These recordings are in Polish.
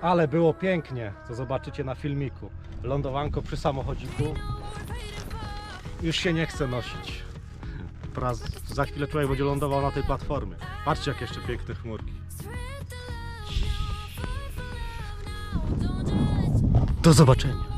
Ale było pięknie, to zobaczycie na filmiku. Lądowanko przy samochodziku. Już się nie chce nosić. Wraz, za chwilę człowiek będzie lądował na tej platformie. Patrzcie jak jeszcze piękne chmurki. Do zobaczenia.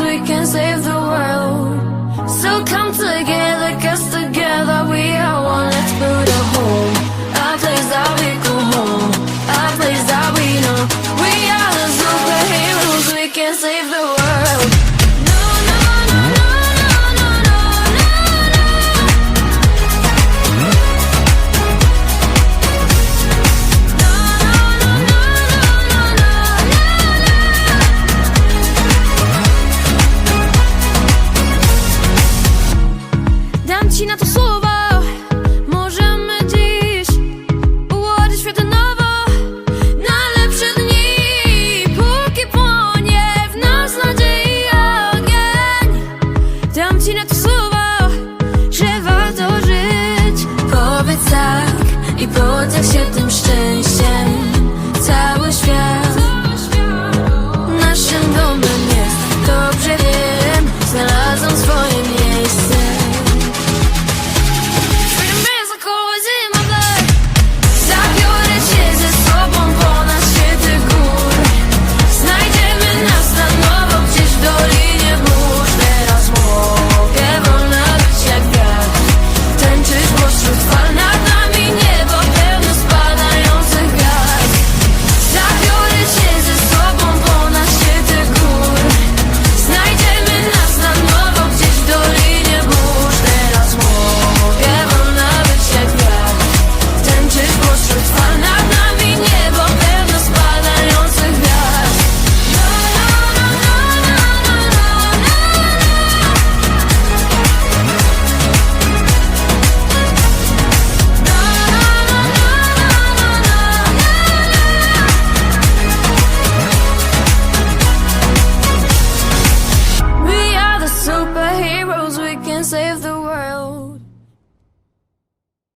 We can save the world. So come together, cause together we are one. Let's build a home, a place that we go home. A place that we know. We are the superheroes, we can save the world plecak i poddać się tym